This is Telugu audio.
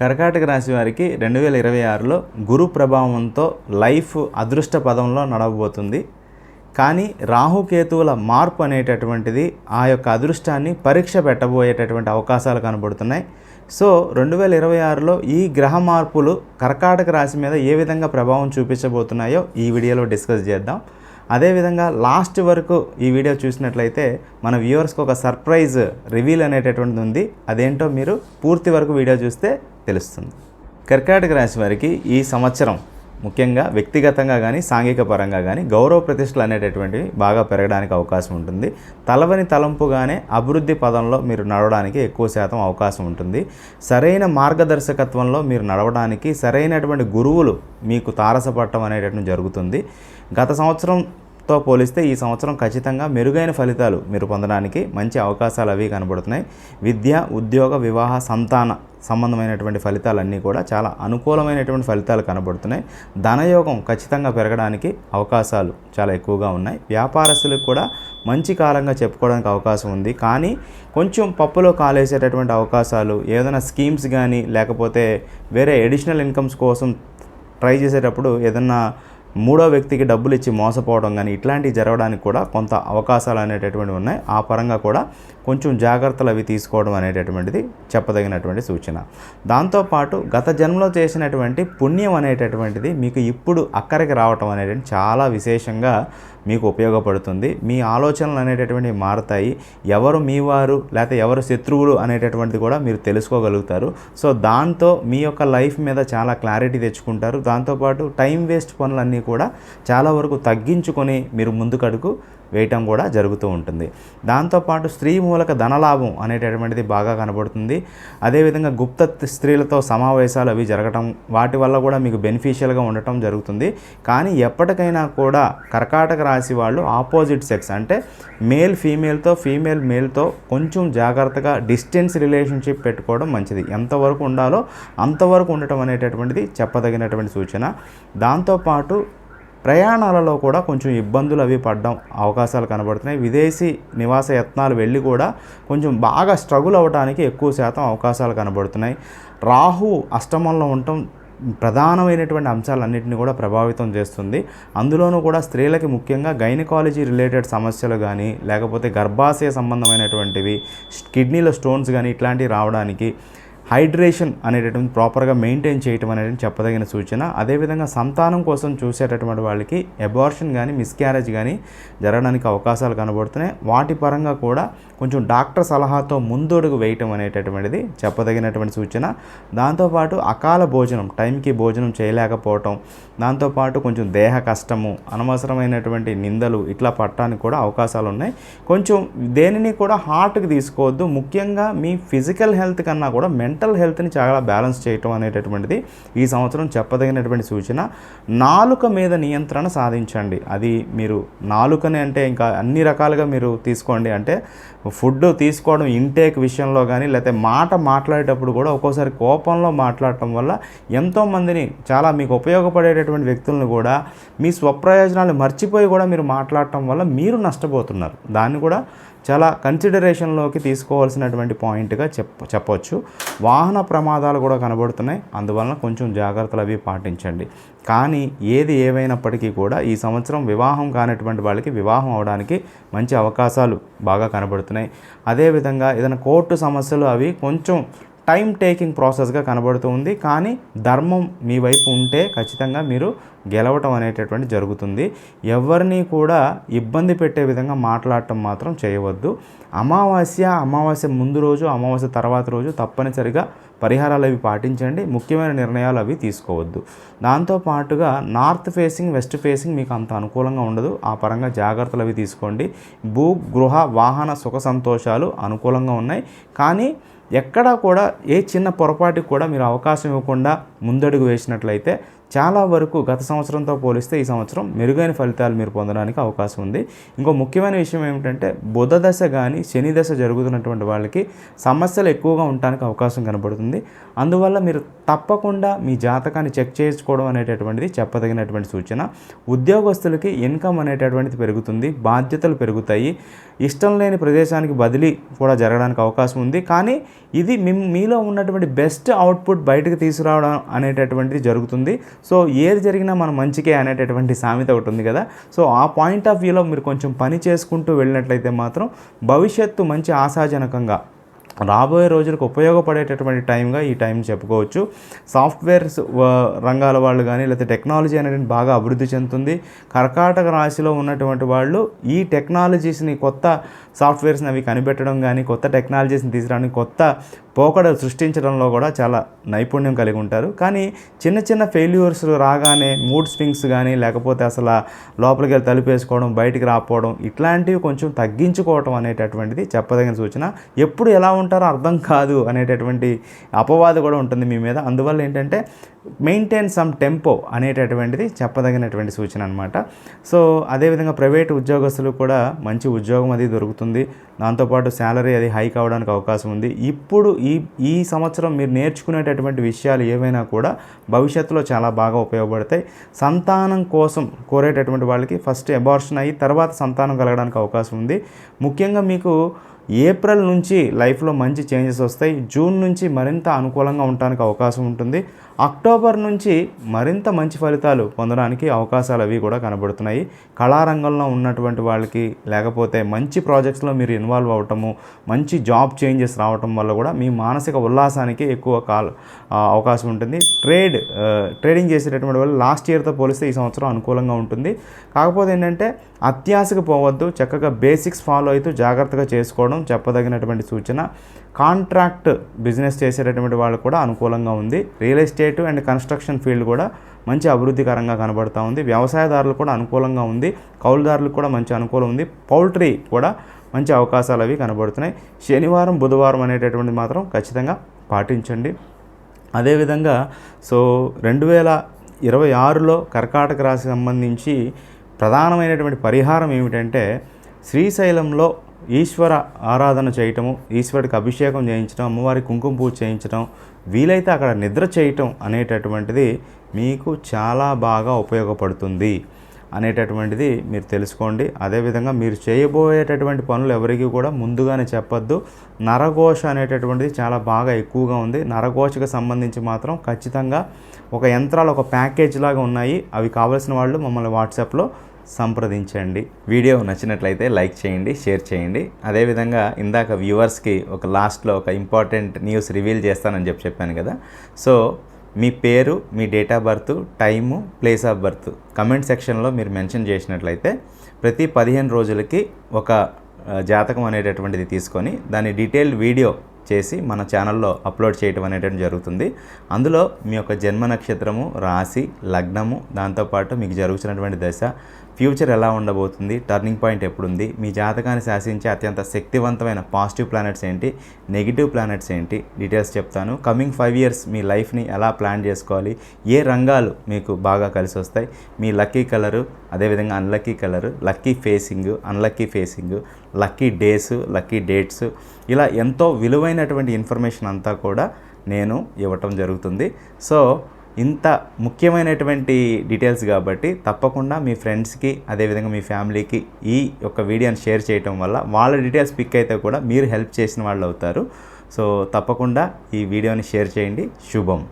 కర్కాటక రాశి వారికి రెండు వేల ఇరవై ఆరులో గురు ప్రభావంతో లైఫ్ అదృష్ట పదంలో నడవబోతుంది. కానీ రాహుకేతువుల మార్పు అనేటటువంటిది ఆ యొక్క అదృష్టాన్ని పరీక్ష పెట్టబోయేటటువంటి అవకాశాలు కనబడుతున్నాయి. సో రెండు వేల ఇరవై ఆరులో ఈ గ్రహ మార్పులు కర్కాటక రాశి మీద ఏ విధంగా ప్రభావం చూపించబోతున్నాయో ఈ వీడియోలో డిస్కస్ చేద్దాం. అదేవిధంగా లాస్ట్ వరకు ఈ వీడియో చూసినట్లయితే మన వ్యూవర్స్కి ఒక సర్ప్రైజ్ రివీల్ అనేటటువంటిది ఉంది. అదేంటో మీరు పూర్తి వరకు వీడియో చూస్తే తెలుస్తుంది. కర్కాటక రాశి వారికి ఈ సంవత్సరం ముఖ్యంగా వ్యక్తిగతంగా కానీ సాంఘిక పరంగా కానీ గౌరవ ప్రతిష్టలు అనేటటువంటివి బాగా పెరగడానికి అవకాశం ఉంటుంది. తలవని తలంపుగానే అభివృద్ధి పదంలో మీరు నడవడానికి ఎక్కువ శాతం అవకాశం ఉంటుంది. సరైన మార్గదర్శకత్వంలో మీరు నడవడానికి సరైనటువంటి గురువులు మీకు తారసపడటం అనేటటువంటి జరుగుతుంది. గత సంవత్సరంతో పోలిస్తే ఈ సంవత్సరం ఖచ్చితంగా మెరుగైన ఫలితాలు మీరు పొందడానికి మంచి అవకాశాలు అవి కనబడుతున్నాయి. విద్య ఉద్యోగ వివాహ సంతాన సంబంధమైనటువంటి ఫలితాలన్నీ కూడా చాలా అనుకూలమైనటువంటి ఫలితాలు కనబడుతున్నాయి. ధనయోగం ఖచ్చితంగా పెరగడానికి అవకాశాలు చాలా ఎక్కువగా ఉన్నాయి. వ్యాపారస్తులకు కూడా మంచి కాలంగా చెప్పుకోవడానికి అవకాశం ఉంది. కానీ కొంచెం పప్పులో కాలేసేటటువంటి అవకాశాలు ఏదైనా స్కీమ్స్ కానీ లేకపోతే వేరే ఎడిషనల్ ఇన్కమ్స్ కోసం ట్రై చేసేటప్పుడు ఏదన్నా మూడో వ్యక్తికి డబ్బులు ఇచ్చి మోసపోవడం కానీ ఇట్లాంటివి జరగడానికి కూడా కొంత అవకాశాలు అనేటటువంటివి ఉన్నాయి. ఆ పరంగా కూడా కొంచెం జాగ్రత్తలు అవి తీసుకోవడం అనేటటువంటిది చెప్పదగినటువంటి సూచన. దాంతోపాటు గత జన్మలో చేసినటువంటి పుణ్యం అనేటటువంటిది మీకు ఇప్పుడు అక్కడికి రావటం అనేది చాలా విశేషంగా మీకు ఉపయోగపడుతుంది. మీ ఆలోచనలు అనేటటువంటివి మారుతాయి. ఎవరు మీ వారు లేకపోతే ఎవరు శత్రువులు అనేటటువంటిది కూడా మీరు తెలుసుకోగలుగుతారు. సో దాంతో మీ యొక్క లైఫ్ మీద చాలా క్లారిటీ తెచ్చుకుంటారు. దాంతోపాటు టైం వేస్ట్ పనులన్నీ కూడా చాలా వరకు తగ్గించుకొని మీరు ముందుకడుగు. వేయటం కూడా జరుగుతూ ఉంటుంది. దాంతోపాటు స్త్రీ మూలక ధనలాభం అనేటటువంటిది బాగా కనబడుతుంది. అదేవిధంగా గుప్త స్త్రీలతో సమావేశాలు అవి జరగటం వాటి వల్ల కూడా మీకు బెనిఫిషియల్గా ఉండటం జరుగుతుంది. కానీ ఎప్పటికైనా కూడా కర్కాటక రాశి వాళ్ళు ఆపోజిట్ సెక్స్ అంటే మేల్ ఫీమేల్తో ఫీమేల్ మేల్తో కొంచెం జాగ్రత్తగా డిస్టెన్స్ రిలేషన్షిప్ పెట్టుకోవడం మంచిది. ఎంతవరకు ఉండాలో అంతవరకు ఉండటం అనేటటువంటిది చెప్పదగినటువంటి సూచన. దాంతోపాటు ప్రయాణాలలో కూడా కొంచెం ఇబ్బందులు అవి పడడం అవకాశాలు కనబడుతున్నాయి. విదేశీ నివాస యత్నాలు వెళ్ళి కూడా కొంచెం బాగా స్ట్రగుల్ అవ్వడానికి ఎక్కువ శాతం అవకాశాలు కనబడుతున్నాయి. రాహు అష్టమంలో ఉండటం ప్రధానమైనటువంటి అంశాలన్నింటినీ కూడా ప్రభావితం చేస్తుంది. అందులోనూ కూడా స్త్రీలకి ముఖ్యంగా గైనకాలజీ రిలేటెడ్ సమస్యలు కానీ లేకపోతే గర్భాశయ సంబంధమైనటువంటివి కిడ్నీలో స్టోన్స్ కానీ ఇట్లాంటివి రావడానికి హైడ్రేషన్ అనేటటువంటి ప్రాపర్గా మెయింటైన్ చేయటం అనేది చెప్పదగిన సూచన. అదేవిధంగా సంతానం కోసం చూసేటటువంటి వాళ్ళకి అబార్షన్ కానీ మిస్క్యారేజ్ కానీ జరగడానికి అవకాశాలు కనబడుతున్నాయి. వాటి పరంగా కూడా కొంచెం డాక్టర్ సలహాతో ముందడుగు వేయటం అనేటటువంటిది చెప్పదగినటువంటి సూచన. దాంతోపాటు అకాల భోజనం టైంకి భోజనం చేయలేకపోవటం దాంతోపాటు కొంచెం దేహ కష్టము అనవసరమైనటువంటి నిందలు ఇట్లా పట్టడానికి కూడా అవకాశాలు ఉన్నాయి కొంచెం దేనిని కూడా హార్ట్కి తీసుకోవద్దు. ముఖ్యంగా మీ ఫిజికల్ హెల్త్ కన్నా కూడా మెంటల్ హెల్త్ని చాలా బ్యాలెన్స్ చేయటం అనేటటువంటిది ఈ సంవత్సరం చెప్పదగినటువంటి సూచన. నాలుక మీద నియంత్రణ సాధించండి. అది మీరు నాలుకని అంటే ఇంకా అన్ని రకాలుగా మీరు తీసుకోండి. అంటే ఫుడ్ తీసుకోవడం ఇంటేక్ విషయంలో కానీ లేకపోతే మాట మాట్లాడేటప్పుడు కూడా ఒక్కోసారి కోపంలో మాట్లాడటం వల్ల ఎంతోమందిని చాలా మీకు ఉపయోగపడేటటువంటి వ్యక్తులను కూడా మీ స్వప్రయోజనాలు మర్చిపోయి కూడా మీరు మాట్లాడటం వల్ల మీరు నష్టపోతున్నారు. దాన్ని కూడా చాలా కన్సిడరేషన్లోకి తీసుకోవాల్సినటువంటి పాయింట్గా చెప్ప చెప్పవచ్చు వాహన ప్రమాదాలు కూడా కనబడుతున్నాయి. అందువలన కొంచెం జాగ్రత్తలు అవి పాటించండి. కానీ ఏది ఏవైనప్పటికీ కూడా ఈ సంవత్సరం వివాహం కానటువంటి వాళ్ళకి వివాహం అవడానికి మంచి అవకాశాలు బాగా కనబడుతున్నాయి. అదేవిధంగా ఏదైనా కోర్టు సమస్యలు అవి కొంచెం టైం టేకింగ్ ప్రాసెస్గా కనబడుతూ ఉంది. కానీ ధర్మం మీ వైపు ఉంటే ఖచ్చితంగా మీరు గెలవటం అనేటటువంటి జరుగుతుంది. ఎవరిని కూడా ఇబ్బంది పెట్టే విధంగా మాట్లాడటం మాత్రం చేయవద్దు. అమావాస్య అమావాస్య ముందు రోజు అమావాస్య తర్వాత రోజు తప్పనిసరిగా పరిహారాలు అవి పాటించండి. ముఖ్యమైన నిర్ణయాలు అవి తీసుకోవద్దు. దాంతోపాటుగా నార్త్ ఫేసింగ్ వెస్ట్ ఫేసింగ్ మీకు అంత అనుకూలంగా ఉండదు. ఆ పరంగా జాగ్రత్తలు అవి తీసుకోండి. భూ గృహ వాహన సుఖ సంతోషాలు అనుకూలంగా ఉన్నాయి. కానీ ఎక్కడా కూడా ఏ చిన్న పొరపాటుకి కూడా మీరు అవకాశం ఇవ్వకుండా ముందడుగు వేసినట్లయితే చాలా వరకు గత సంవత్సరంతో పోలిస్తే ఈ సంవత్సరం మెరుగైన ఫలితాలు మీరు పొందడానికి అవకాశం ఉంది. ఇంకో ముఖ్యమైన విషయం ఏమిటంటే బుధ దశ కానీ శని దశ జరుగుతున్నటువంటి వాళ్ళకి సమస్యలు ఎక్కువగా ఉండడానికి అవకాశం కనబడుతుంది. అందువల్ల మీరు తప్పకుండా మీ జాతకాన్ని చెక్ చేసుకోవడం అనేటటువంటిది చెప్పదగినటువంటి సూచన. ఉద్యోగస్తులకి ఇన్కమ్ అనేటటువంటిది పెరుగుతుంది బాధ్యతలు పెరుగుతాయి. ఇష్టం లేని ప్రదేశానికి బదిలీ కూడా జరగడానికి అవకాశం ఉంది. కానీ ఇది మిమ్ మీలో ఉన్నటువంటి బెస్ట్ అవుట్పుట్ బయటకు తీసుకురావడం అనేటటువంటిది జరుగుతుంది. సో ఏది జరిగినా మన మంచికే అనేటటువంటి సామెత ఒకటి ఉంది కదా. సో ఆ పాయింట్ ఆఫ్ వ్యూలో మీరు కొంచెం పని చేసుకుంటూ వెళ్ళినట్లయితే మాత్రం భవిష్యత్తు మంచి ఆశాజనకంగా రాబోయే రోజులకు ఉపయోగపడేటటువంటి టైంగా ఈ టైం చెప్పుకోవచ్చు. సాఫ్ట్వేర్స్ రంగాల వాళ్ళు కానీ లేకపోతే టెక్నాలజీ అనేది బాగా అభివృద్ధి చెందుతుంది. కర్కాటక రాశిలో ఉన్నటువంటి వాళ్ళు ఈ టెక్నాలజీస్ని కొత్త సాఫ్ట్వేర్స్ని అవి కనిపెట్టడం కానీ కొత్త టెక్నాలజీస్ని తీసుకురావడం కొత్త పోకడ సృష్టించడంలో కూడా చాలా నైపుణ్యం కలిగి ఉంటారు. కానీ చిన్న చిన్న ఫెయిల్యూర్స్ రాగానే మూడ్ స్వింగ్స్ కానీ లేకపోతే అసలు లోపలికి వెళ్ళి తలుపేసుకోవడం బయటికి రాకపోవడం ఇట్లాంటివి కొంచెం తగ్గించుకోవడం అనేటటువంటిది చెప్పదగిన సూచన. ఎప్పుడు ఎలా ఉంటారో అర్థం కాదు అనేటటువంటి అపవాదు కూడా ఉంటుంది మీ మీద. అందువల్ల ఏంటంటే మెయింటైన్ సమ్ టెంపో అనేటటువంటిది చెప్పదగినటువంటి సూచన అనమాట సో అదేవిధంగా ప్రైవేట్ ఉద్యోగస్తులు కూడా మంచి ఉద్యోగం అది దొరుకుతుంది. దాంతోపాటు శాలరీ అది హైక్ అవడానికి అవకాశం ఉంది. ఇప్పుడు ఈ ఈ సంవత్సరం మీరు నేర్చుకునేటటువంటి విషయాలు ఏవైనా కూడా భవిష్యత్తులో చాలా బాగా ఉపయోగపడతాయి. సంతానం కోసం కోరేటటువంటి వాళ్ళకి ఫస్ట్ అబార్షన్ అయ్యి తర్వాత సంతానం కలగడానికి అవకాశం ఉంది. ముఖ్యంగా మీకు ఏప్రిల్ నుంచి లైఫ్లో మంచి చేంజెస్ వస్తాయి. జూన్ నుంచి మరింత అనుకూలంగా ఉండడానికి అవకాశం ఉంటుంది. అక్టోబర్ నుంచి మరింత మంచి ఫలితాలు పొందడానికి అవకాశాలు అవి కూడా కనబడుతున్నాయి. కళారంగంలో ఉన్నటువంటి వాళ్ళకి లేకపోతే మంచి ప్రాజెక్ట్స్లో మీరు ఇన్వాల్వ్ అవ్వటము మంచి జాబ్ చేంజెస్ రావటం వల్ల కూడా మీ మానసిక ఉల్లాసానికి ఎక్కువ కాల అవకాశం ఉంటుంది. ట్రేడ్ ట్రేడింగ్ చేసేటటువంటి వాళ్ళు లాస్ట్ ఇయర్తో పోలిస్తే ఈ సంవత్సరం అనుకూలంగా ఉంటుంది. కాకపోతే ఏంటంటే అత్యాశకు పోవద్దు చక్కగా బేసిక్స్ ఫాలో అవుతూ జాగ్రత్తగా చేసుకోవడం చెప్పదగినటువంటి సూచన. కాంట్రాక్ట్ బిజినెస్ చేసేటటువంటి వాళ్ళు కూడా అనుకూలంగా ఉంది. Real estate and construction field కూడా మంచి అభివృద్ధికరంగా కనబడుతూ ఉంది. వ్యవసాయదారులు కూడా అనుకూలంగా ఉంది. కౌలుదారులకు కూడా మంచి అనుకూలం ఉంది. పౌల్ట్రీ కూడా మంచి అవకాశాలు అవి కనబడుతున్నాయి. శనివారం బుధవారం అనేటటువంటి మాత్రం ఖచ్చితంగా పాటించండి. అదేవిధంగా సో రెండు వేల ఇరవై ఆరులో కర్కాటక రాశి సంబంధించి ప్రధానమైనటువంటి పరిహారం ఏమిటంటే శ్రీశైలంలో ఈశ్వర ఆరాధన చేయటము ఈశ్వరుడికి అభిషేకం చేయించడం అమ్మవారి కుంకుమ పూజ చేయించడం వీలైతే అక్కడ నిద్ర చేయటం అనేటటువంటిది మీకు చాలా బాగా ఉపయోగపడుతుంది అనేటటువంటిది మీరు తెలుసుకోండి. అదేవిధంగా మీరు చేయబోయేటటువంటి పనులు ఎవరికి కూడా ముందుగానే చెప్పొద్దు. నరఘోష అనేటటువంటిది చాలా బాగా ఎక్కువగా ఉంది. నరఘోషకు సంబంధించి మాత్రం ఖచ్చితంగా ఒక యంత్రాలు ఒక ప్యాకేజ్ లాగా ఉన్నాయి. అవి కావాల్సిన వాళ్ళు మమ్మల్ని వాట్సాప్లో సంప్రదించండి. వీడియో నచ్చినట్లయితే లైక్ చేయండి షేర్ చేయండి. అదేవిధంగా ఇందాక వ్యూవర్స్కి ఒక లాస్ట్లో ఒక ఇంపార్టెంట్ న్యూస్ రివీల్ చేస్తానని చెప్పి చెప్పాను కదా. సో మీ పేరు మీ date of birth time place of birth comment సెక్షన్లో మీరు మెన్షన్ చేసినట్లయితే ప్రతి పదిహేను రోజులకి ఒక జాతకం అనేటటువంటిది తీసుకొని దాని డీటెయిల్డ్ వీడియో చేసి మన ఛానల్లో అప్లోడ్ చేయడం అనేటువంటి జరుగుతుంది. అందులో మీ యొక్క జన్మ నక్షత్రము రాశి లగ్నము దాంతోపాటు మీకు జరుగుతున్నటువంటి దశ ఫ్యూచర్ ఎలా ఉండబోతుంది టర్నింగ్ పాయింట్ ఎప్పుడుంది మీ జాతకాన్ని శాసించే అత్యంత శక్తివంతమైన పాజిటివ్ ప్లానెట్స్ ఏంటి నెగిటివ్ ప్లానెట్స్ ఏంటి డీటెయిల్స్ చెప్తాను. కమింగ్ ఫైవ్ ఇయర్స్ మీ లైఫ్ని ఎలా ప్లాన్ చేసుకోవాలి ఏ రంగాలు మీకు బాగా కలిసి వస్తాయి మీ లక్కీ కలరు అదేవిధంగా unlucky colour lucky facing unlucky facing lucky days lucky dates ఇలా ఎంతో విలువైనటువంటి ఇన్ఫర్మేషన్ అంతా కూడా నేను ఇవ్వటం జరుగుతుంది. సో ఇంత ముఖ్యమైనటువంటి డీటెయిల్స్ కాబట్టి తప్పకుండా మీ ఫ్రెండ్స్కి అదేవిధంగా మీ ఫ్యామిలీకి ఈ యొక్క వీడియోని షేర్ చేయటం వల్ల వాళ్ళ డీటెయిల్స్ పిక్ అయితే కూడా మీరు హెల్ప్ చేసిన వాళ్ళు అవుతారు. సో తప్పకుండా ఈ వీడియోని షేర్ చేయండి. శుభం.